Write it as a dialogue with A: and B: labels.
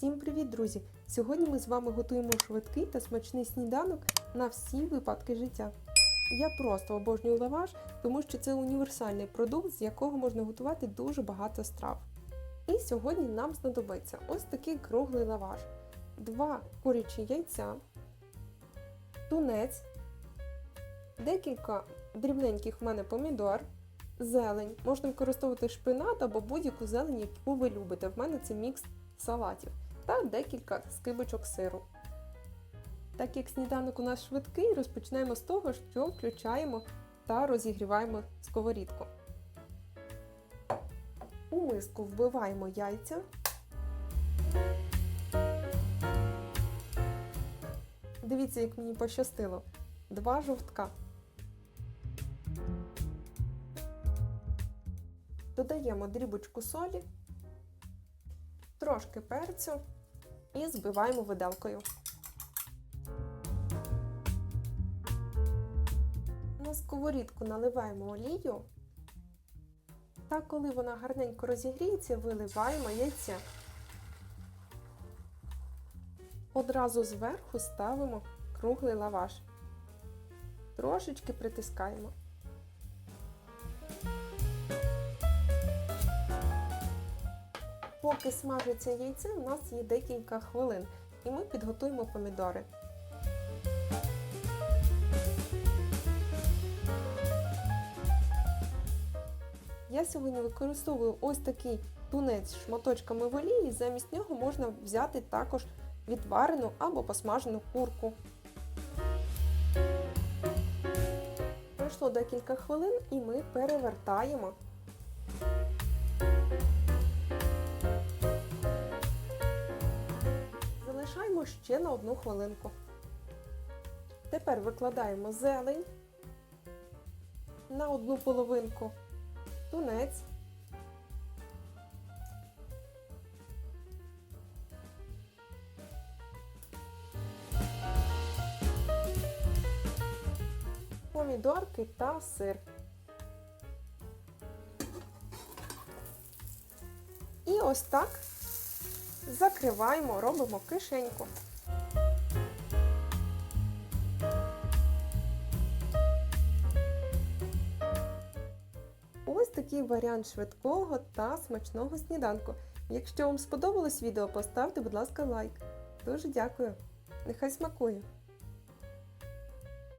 A: Всім привіт, друзі! Сьогодні ми з вами готуємо швидкий та смачний сніданок на всі випадки життя. Я просто обожнюю лаваш, тому що це універсальний продукт, з якого можна готувати дуже багато страв. І сьогодні нам знадобиться ось такий круглий лаваш, два курячі яйця, тунець, декілька дрібненьких в мене помідор, зелень. Можна використовувати шпинат або будь-яку зелень, яку ви любите. В мене це мікс салатів та декілька скибочок сиру. Так як сніданок у нас швидкий, розпочнемо з того, що включаємо та розігріваємо сковорідку. У миску вбиваємо яйця. Дивіться, як мені пощастило. Два жовтка. Додаємо дрібочку солі, трошки перцю і збиваємо виделкою. На сковорідку наливаємо олію. Та коли вона гарненько розігріється, виливаємо яйця. Одразу зверху ставимо круглий лаваш. Трошечки притискаємо. Поки смажиться яйце, у нас є декілька хвилин, і ми підготуємо помідори. Я сьогодні використовую ось такий тунець з шматочками в олії, замість нього можна взяти також відварену або посмажену курку. Пройшло декілька хвилин і ми перевертаємо. Залишаємо ще на одну хвилинку. Тепер викладаємо зелень на одну половинку тунець. Помідорки та сир. І ось так закриваємо, робимо кишеньку. Ось такий варіант швидкого та смачного сніданку. Якщо вам сподобалось відео, поставте, будь ласка, лайк. Дуже дякую. Нехай смакує!